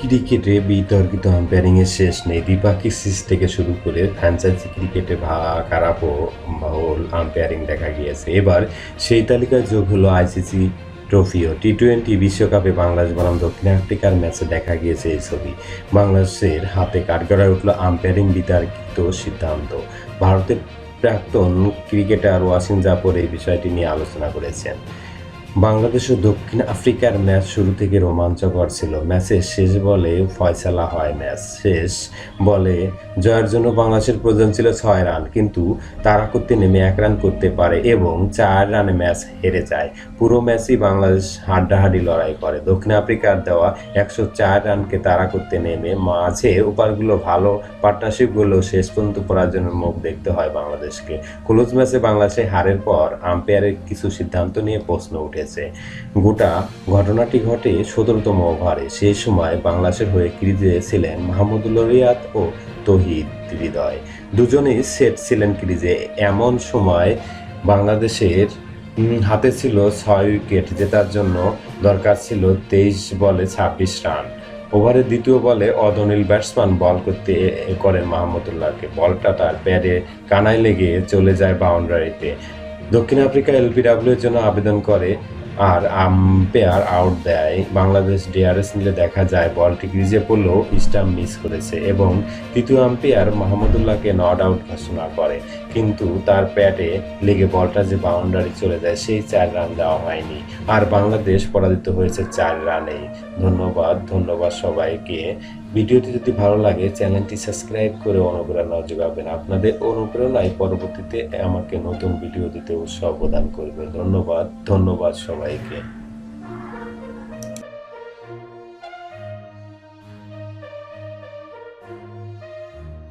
ক্রিকেটে বিতর্কিত আম্পায়ারিংয়ের শেষ নেই। দ্বিপাক্ষিক সিরিজ থেকে শুরু করে ফ্র্যাঞ্চাইজি ক্রিকেটে খারাপ ও আম্পায়ারিং দেখা গিয়েছে। এবার সেই তালিকায় যোগ হলো আইসিসি ট্রফিও। টি টোয়েন্টি বিশ্বকাপে বাংলাদেশ বনাম দক্ষিণ আফ্রিকার ম্যাচে দেখা গিয়েছে এই ছবি। বাংলাদেশের হাতে কাঠগড়ায় উঠল আম্পায়ারিং বিতর্কিত সিদ্ধান্ত। ভারতের প্রাক্তন ক্রিকেটার ওয়াসিম জাফর এই বিষয়টি নিয়ে আলোচনা করেছেন। বাংলাদেশ ও দক্ষিণ আফ্রিকার ম্যাচ শুরু থেকে রোমাঞ্চকর ছিল। ম্যাচের শেষ বলে ফয়সালা হয়। ম্যাচ শেষ বলে জয়ের জন্য বাংলাদেশের প্রয়োজন ছিল ছয় রান। কিন্তু তারা করতে নেমে এক রান করতে পারে এবং চার রানে ম্যাচ হেরে যায়। পুরো ম্যাচই বাংলাদেশ হাড্ডাহাড্ডি লড়াই করে। দক্ষিণ আফ্রিকার দেওয়া একশো চার রানকে তারা করতে নেমে মাঝে ওপারগুলো ভালো পার্টনারশিপগুলো শেষ পর্যন্ত পরাজয়ের মুখ দেখতে হয় বাংলাদেশকে। ক্লোজ ম্যাচে বাংলাদেশে হারের পর আম্পায়ারের কিছু সিদ্ধান্ত নিয়ে প্রশ্ন উঠেছে গোটা ঘটনাটি ঘটে সতেরোতম ওভারে। সেই সময় বাংলাদেশের হয়ে ক্রিজে ছিলেন মাহমুদুল্লাহ রিয়াদ ও তহিদ হৃদয়। দুজনেই সেট ছিলেন ক্রিজে এমন সময় বাংলাদেশের হাতে ছিল ছয় উইকেট, জেতার জন্য দরকার ছিল তেইশ বলে ছাব্বিশ রান। ওভারের দ্বিতীয় বলে অদনীল ব্যাটসম্যান বল করতে করেন মাহমুদুল্লাহকে। বলটা তার প্যাডে কানায় লেগে চলে যায় বাউন্ডারিতে। দক্ষিণ আফ্রিকা এলপিডাব্লিউ এর জন্য আবেদন করে। আর আম্পায়ার আউট দেয়। বাংলাদেশ ডিআরএস নিলে দেখা যায়, বলটি ক্রিজে পড়লেও স্টাম্প মিস করেছে এবং তৃতীয় আম্পায়ার মাহমুদুল্লাহকে নট আউট ঘোষণা করে। কিন্তু তার প্যাটে লেগে বলটা যে বাউন্ডারি চলে যায়, সেই চার রান দেওয়া হয়নি। আর বাংলাদেশ পরাজিত হয়েছে চার রানেই ধন্যবাদ ধন্যবাদ সবাইকে। ভিডিওটি যদি ভালো লাগে, চ্যানেলটি সাবস্ক্রাইব করে অনুপ্রেরণা যোগাবেন। আপনাদের অনুপ্রেরণায় পরবর্তীতে আমাকে নতুন ভিডিও দিতে উৎসাহ প্রদান করবে ধন্যবাদ ধন্যবাদ সবাইকে